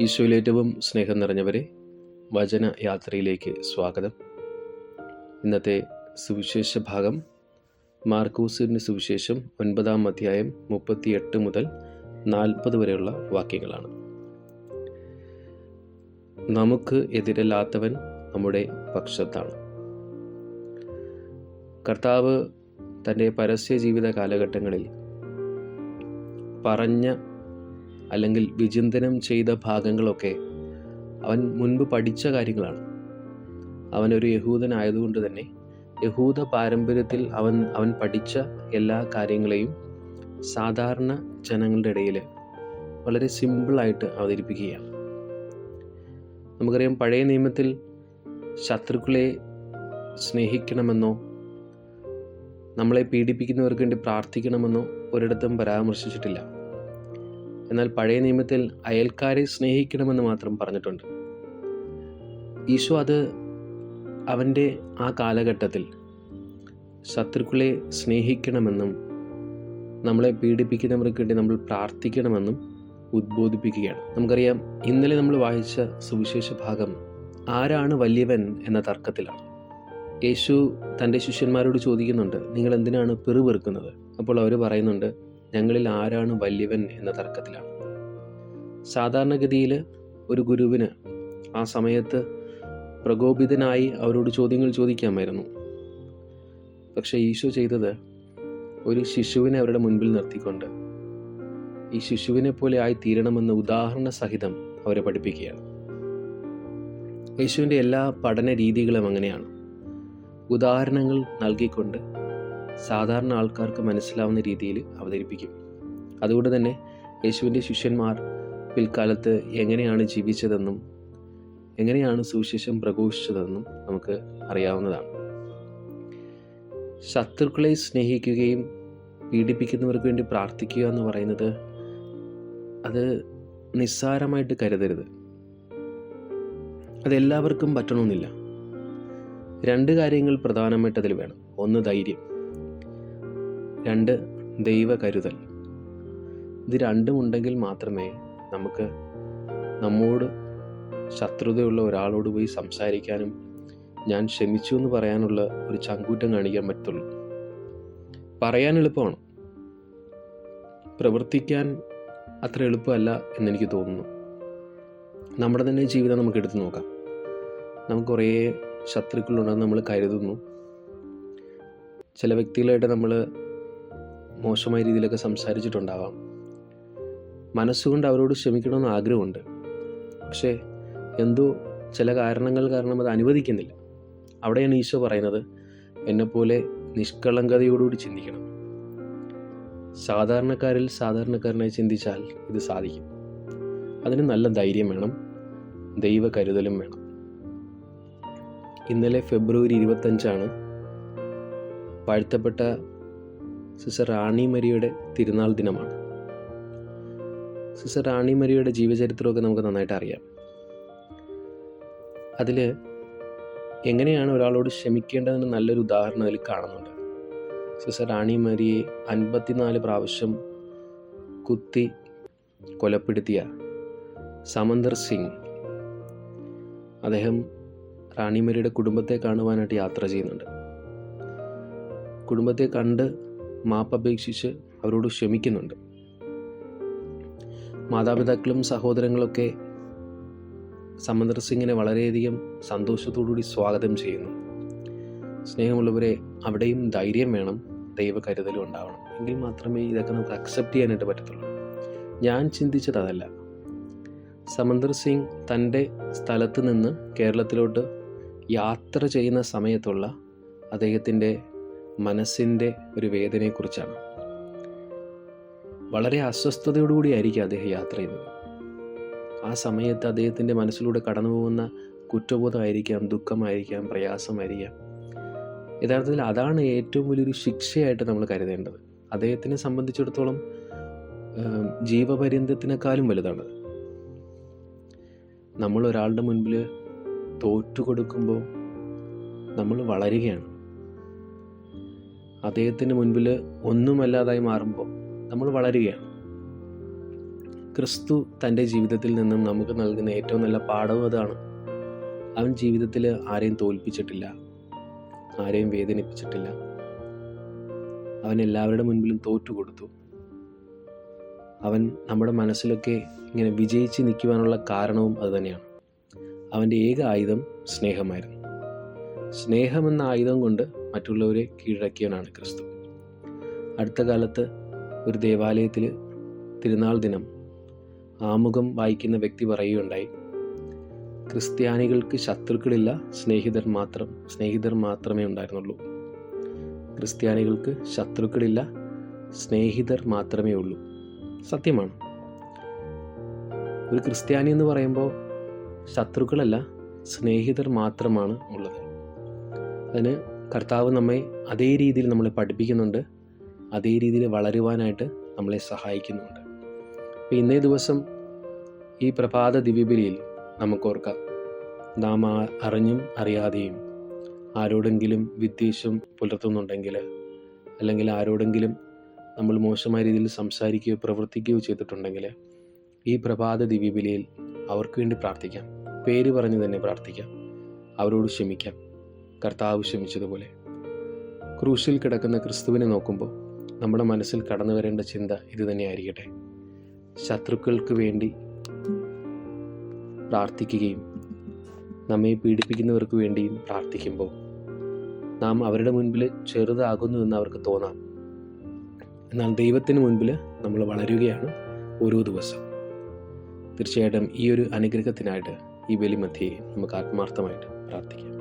ഈശോയിൽ ഏറ്റവും സ്നേഹം നിറഞ്ഞവരെ വചന യാത്രയിലേക്ക് സ്വാഗതം. ഇന്നത്തെ സുവിശേഷ ഭാഗം മാർക്കൂസിന്റെ സുവിശേഷം ഒൻപതാം അധ്യായം മുപ്പത്തിയെട്ട് മുതൽ നാൽപ്പത് വരെയുള്ള വാക്യങ്ങളാണ്. നമുക്ക് എതിരല്ലാത്തവൻ നമ്മുടെ പക്ഷത്താണ്. കർത്താവ് തന്റെ പരസ്യ ജീവിത കാലഘട്ടങ്ങളിൽ പറഞ്ഞ അല്ലെങ്കിൽ വിചിന്തനം ചെയ്ത ഭാഗങ്ങളൊക്കെ അവൻ മുൻപ് പഠിച്ച കാര്യങ്ങളാണ്. അവനൊരു യഹൂദനായതുകൊണ്ട് തന്നെ യഹൂദ പാരമ്പര്യത്തിൽ അവൻ അവൻ പഠിച്ച എല്ലാ കാര്യങ്ങളെയും സാധാരണ ജനങ്ങളുടെ ഇടയിൽ വളരെ സിമ്പിളായിട്ട് അവതരിപ്പിക്കുകയാണ്. നമുക്കറിയാം പഴയ നിയമത്തിൽ ശത്രുക്കളെ സ്നേഹിക്കണമെന്നോ നമ്മളെ പീഡിപ്പിക്കുന്നവർക്ക് വേണ്ടി പ്രാർത്ഥിക്കണമെന്നോ ഒരിടത്തും പരാമർശിച്ചിട്ടില്ല. എന്നാൽ പഴയ നിയമത്തിൽ അയൽക്കാരെ സ്നേഹിക്കണമെന്ന് മാത്രം പറഞ്ഞിട്ടുണ്ട്. ഈശോ അത് അവന്റെ ആ കാലഘട്ടത്തിൽ ശത്രുക്കളെ സ്നേഹിക്കണമെന്നും നമ്മളെ പീഡിപ്പിക്കുന്നവർക്ക് വേണ്ടി നമ്മൾ പ്രാർത്ഥിക്കണമെന്നും ഉദ്ബോധിപ്പിക്കുകയാണ്. നമുക്കറിയാം ഇന്നലെ നമ്മൾ വായിച്ച സുവിശേഷ ഭാഗം ആരാണ് വലിയവൻ എന്ന തർക്കത്തിലാണ്. യേശു തന്റെ ശിഷ്യന്മാരോട് ചോദിക്കുന്നുണ്ട് നിങ്ങൾ എന്തിനാണ് പിറുപിറുക്കുന്നത്? അപ്പോൾ അവർ പറയുന്നുണ്ട് ഞങ്ങളിൽ ആരാണ് വലിയവൻ എന്ന തർക്കത്തിലാണ്. സാധാരണഗതിയിൽ ഒരു ഗുരുവിന് ആ സമയത്ത് പ്രകോപിതനായി അവരോട് ചോദ്യങ്ങൾ ചോദിക്കാമായിരുന്നു. പക്ഷേ ഈശോ ചെയ്തത് ഒരു ശിശുവിനെ അവരുടെ മുൻപിൽ നിർത്തിക്കൊണ്ട് ഈ ശിശുവിനെ പോലെ ആയി തീരണമെന്ന് ഉദാഹരണ സഹിതം അവരെ പഠിപ്പിക്കുകയാണ്. യേശുവിന്റെ എല്ലാ പഠന രീതികളും അങ്ങനെയാണ്. ഉദാഹരണങ്ങൾ നൽകിക്കൊണ്ട് സാധാരണ ആൾക്കാർക്ക് മനസ്സിലാവുന്ന രീതിയിൽ അവതരിപ്പിക്കും. അതുകൊണ്ട് തന്നെ യേശുവിന്റെ ശിഷ്യന്മാർ പിൽക്കാലത്ത് എങ്ങനെയാണ് ജീവിച്ചതെന്നും എങ്ങനെയാണ് സുവിശേഷം പ്രഘോഷിച്ചതെന്നും നമുക്ക് അറിയാവുന്നതാണ്. ശത്രുക്കളെ സ്നേഹിക്കുകയും പീഡിപ്പിക്കുന്നവർക്ക് വേണ്ടി പ്രാർത്ഥിക്കുക എന്ന് പറയുന്നത് അത് നിസ്സാരമായിട്ട് കരുതരുത്. അതെല്ലാവർക്കും പറ്റണമെന്നില്ല. രണ്ട് കാര്യങ്ങൾ പ്രധാനമായിട്ട് അതിൽ വേണം. ഒന്ന് ധൈര്യം. രണ്ട് ദൈവ കരുതൽ. ഇത് രണ്ടും ഉണ്ടെങ്കിൽ മാത്രമേ നമുക്ക് നമ്മോട് ശത്രുതയുള്ള ഒരാളോട് പോയി സംസാരിക്കാനും ഞാൻ ക്ഷമിച്ചു എന്ന് പറയാനുള്ള ഒരു ചങ്കൂറ്റം കാണിക്കാൻ പറ്റുള്ളൂ. പറയാൻ എളുപ്പമാണ്. പ്രവർത്തിക്കാൻ അത്ര എളുപ്പമല്ല എന്നെനിക്ക് തോന്നുന്നു. നമ്മുടെ തന്നെ ജീവിതം നമുക്ക് എടുത്തു നോക്കാം. നമുക്ക് കുറേ ശത്രുക്കളുണ്ടെന്ന് നമ്മൾ കരുതുന്നു. ചില വ്യക്തികളായിട്ട് നമ്മൾ മോശമായ രീതിയിലൊക്കെ സംസാരിച്ചിട്ടുണ്ടാവാം. മനസ്സുകൊണ്ട് അവരോട് ക്ഷമിക്കണമെന്ന് ആഗ്രഹമുണ്ട്. പക്ഷേ എന്തോ ചില കാരണങ്ങൾ കാരണം അത് അനുവദിക്കുന്നില്ല. അവിടെയാണ് ഈശോ പറയുന്നത് എന്നെപ്പോലെ നിഷ്കളങ്കതയോടുകൂടി ചിന്തിക്കണം. സാധാരണക്കാരിൽ സാധാരണക്കാരനായി ചിന്തിച്ചാൽ ഇത് സാധിക്കും. അതിന് നല്ല ധൈര്യം വേണം ദൈവ കരുതലും വേണം. ഇന്നലെ ഫെബ്രുവരി ഇരുപത്തഞ്ചാണ് വാഴ്ത്തപ്പെട്ട സിസ്റ്റർ റാണി മരിയുടെ തിരുനാൾ ദിനമാണ്. സിസ്റ്റർ റാണി മരിയുടെ ജീവചരിത്രമൊക്കെ നമുക്ക് നന്നായിട്ട് അറിയാം. അതിൽ എങ്ങനെയാണ് ഒരാളോട് ക്ഷമിക്കേണ്ടതെന്ന് നല്ലൊരു ഉദാഹരണം അതിൽ കാണുന്നുണ്ട്. സിസ്റ്റർ റാണി മരിയെ അൻപത്തിനാല് പ്രാവശ്യം കുത്തി കൊലപ്പെടുത്തിയ സമന്ദർ സിംഗ്. അദ്ദേഹം റാണിമരിയുടെ കുടുംബത്തെ കാണുവാനായിട്ട് യാത്ര ചെയ്യുന്നുണ്ട്. കുടുംബത്തെ കണ്ട് മാപ്പപേക്ഷിച്ച് അവരോട് ക്ഷമിക്കുന്നുണ്ട്. മാതാപിതാക്കളും സഹോദരങ്ങളൊക്കെ സമന്ദർ സിംഗിനെ വളരെയധികം സന്തോഷത്തോടുകൂടി സ്വാഗതം ചെയ്യുന്നു. സ്നേഹമുള്ളവരെ അവിടെയും ധൈര്യം വേണം ദൈവ കരുതലും ഉണ്ടാവണം. എങ്കിൽ മാത്രമേ ഇതൊക്കെ നമുക്ക് അക്സെപ്റ്റ് ചെയ്യാനായിട്ട് പറ്റത്തുള്ളൂ. ഞാൻ ചിന്തിച്ചത് അതല്ല. സമന്ദർ സിംഗ് തന്റെ സ്ഥലത്ത് നിന്ന് കേരളത്തിലോട്ട് യാത്ര ചെയ്യുന്ന സമയത്തുള്ള അദ്ദേഹത്തിന്റെ മനസ്സിന്റെ ഒരു വേദനയെക്കുറിച്ചാണ്. വളരെ അസ്വസ്ഥതയോടുകൂടിയായിരിക്കും അദ്ദേഹം യാത്ര ചെയ്യുന്നത്. ആ സമയത്ത് അദ്ദേഹത്തിന്റെ മനസ്സിലൂടെ കടന്നു പോകുന്ന കുറ്റബോധമായിരിക്കാം ദുഃഖമായിരിക്കാം പ്രയാസമായിരിക്കാം. യഥാർത്ഥത്തിൽ അതാണ് ഏറ്റവും വലിയൊരു ശിക്ഷയായിട്ട് നമ്മൾ കരുതേണ്ടത്. അദ്ദേഹത്തിനെ സംബന്ധിച്ചിടത്തോളം ജീവപര്യന്തത്തിനേക്കാളും വലുതാണ്. നമ്മൾ ഒരാളുടെ മുൻപിൽ തോറ്റു കൊടുക്കുമ്പോൾ നമ്മൾ വളരുകയാണ്. അദ്ദേഹത്തിന് മുൻപിൽ ഒന്നുമല്ലാതായി മാറുമ്പോൾ നമ്മൾ വളരുകയാണ്. ക്രിസ്തു തന്റെ ജീവിതത്തിൽ നിന്നും നമുക്ക് നൽകുന്ന ഏറ്റവും നല്ല പാഠവും അതാണ്. അവൻ ജീവിതത്തിൽ ആരെയും തോൽപ്പിച്ചിട്ടില്ല ആരെയും വേദനിപ്പിച്ചിട്ടില്ല. അവൻ എല്ലാവരുടെ മുൻപിലും തോറ്റുകൊടുത്തു അവൻ നമ്മുടെ മനസ്സിലൊക്കെ ഇങ്ങനെ വിജയിച്ച് നിൽക്കുവാനുള്ള കാരണവും അതുതന്നെയാണ് അവന്റെ ഏക ആയുധം സ്നേഹമായിരുന്നു. സ്നേഹമെന്ന ആയുധം കൊണ്ട് മറ്റുള്ളവരെ കീഴടക്കിയവനാണ് ക്രിസ്തു. അടുത്ത കാലത്ത് ഒരു ദേവാലയത്തിൽ തിരുനാൾ ദിനം ആമുഖം വായിക്കുന്ന വ്യക്തി പറയുകയുണ്ടായി ക്രിസ്ത്യാനികൾക്ക് ശത്രുക്കളില്ല സ്നേഹിതർ മാത്രം സ്നേഹിതർ മാത്രമേ ഉണ്ടായിരുന്നുള്ളൂ. ക്രിസ്ത്യാനികൾക്ക് ശത്രുക്കളില്ല സ്നേഹിതർ മാത്രമേ ഉള്ളൂ. സത്യമാണ്. ഒരു ക്രിസ്ത്യാനി എന്ന് പറയുമ്പോൾ ശത്രുക്കളല്ല സ്നേഹിതർ മാത്രമാണ് ഉള്ളത്. അതിന് കർത്താവ് നമ്മെ അതേ രീതിയിൽ നമ്മളെ പഠിപ്പിക്കുന്നുണ്ട്. അതേ രീതിയിൽ വളരുവാനായിട്ട് നമ്മളെ സഹായിക്കുന്നുണ്ട്. അപ്പോൾ ഇന്നേ ദിവസം ഈ പ്രഭാത ദിവ്യബലിയിൽ നമുക്കോർക്കാം. നാം അറിഞ്ഞും അറിയാതെയും ആരോടെങ്കിലും വിദ്വേഷം പുലർത്തുന്നുണ്ടെങ്കിൽ അല്ലെങ്കിൽ ആരോടെങ്കിലും നമ്മൾ മോശമായ രീതിയിൽ സംസാരിക്കുകയോ പ്രവർത്തിക്കുകയോ ചെയ്തിട്ടുണ്ടെങ്കിൽ ഈ പ്രഭാത ദിവ്യബലിയിൽ അവർക്ക് വേണ്ടി പ്രാർത്ഥിക്കാം. പേര് പറഞ്ഞ് തന്നെ പ്രാർത്ഥിക്കാം. അവരോട് ക്ഷമിക്കാം. കർത്താവ് ക്ഷമിച്ചതുപോലെ. ക്രൂശിൽ കിടക്കുന്ന ക്രിസ്തുവിനെ നോക്കുമ്പോൾ നമ്മുടെ മനസ്സിൽ കടന്നു വരേണ്ട ചിന്ത ഇത് തന്നെയായിരിക്കട്ടെ. ശത്രുക്കൾക്ക് വേണ്ടി പ്രാർത്ഥിക്കുകയും നമ്മെ പീഡിപ്പിക്കുന്നവർക്ക് വേണ്ടിയും പ്രാർത്ഥിക്കുമ്പോൾ നാം അവരുടെ മുൻപിൽ ചെറുതാകുന്നു എന്ന് അവർക്ക് തോന്നാം. എന്നാൽ ദൈവത്തിന് മുൻപിൽ നമ്മൾ വളരുകയാണ് ഓരോ ദിവസം. തീർച്ചയായിട്ടും ഈ ഒരു അനുഗ്രഹത്തിനായിട്ട് ഈ ബലിമധ്യയെ നമുക്ക് ആത്മാർത്ഥമായിട്ട് പ്രാർത്ഥിക്കാം.